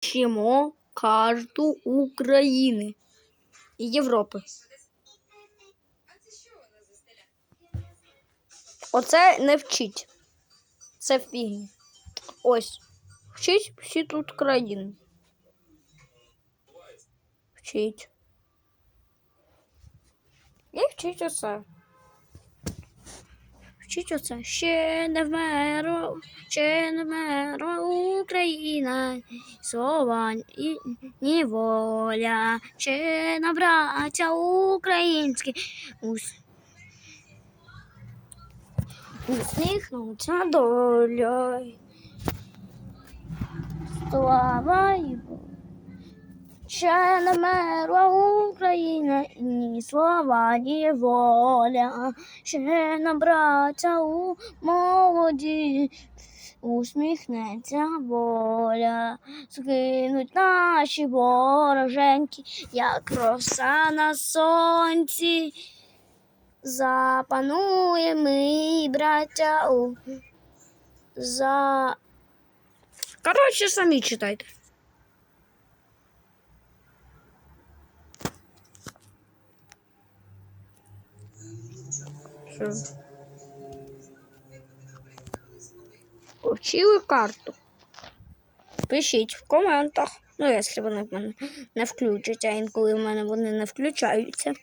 Вчимо карту України і Європи. Оце не вчить. Це фігня. Ось. Вчить всі тут країни. Вчить. І вчить оце. Вчить оце. Ще не вмерла, ще не вмерла Україна, слова і ні воля, ще на браття українські. Ус... Усміхнуться доля. Слава йому. Ще не мерла Україна, ні слова, ні воля, ще не браття у молоді, усміхнеться воля, згинуть наші вороженьки, як роса на сонці. Запанує ми, браття, у за. Коротше, самі читайте. Що? Вчили карту. Пишіть в коментах. Ну, якщо вони в мене не включать, а інколи в мене вони не включаються.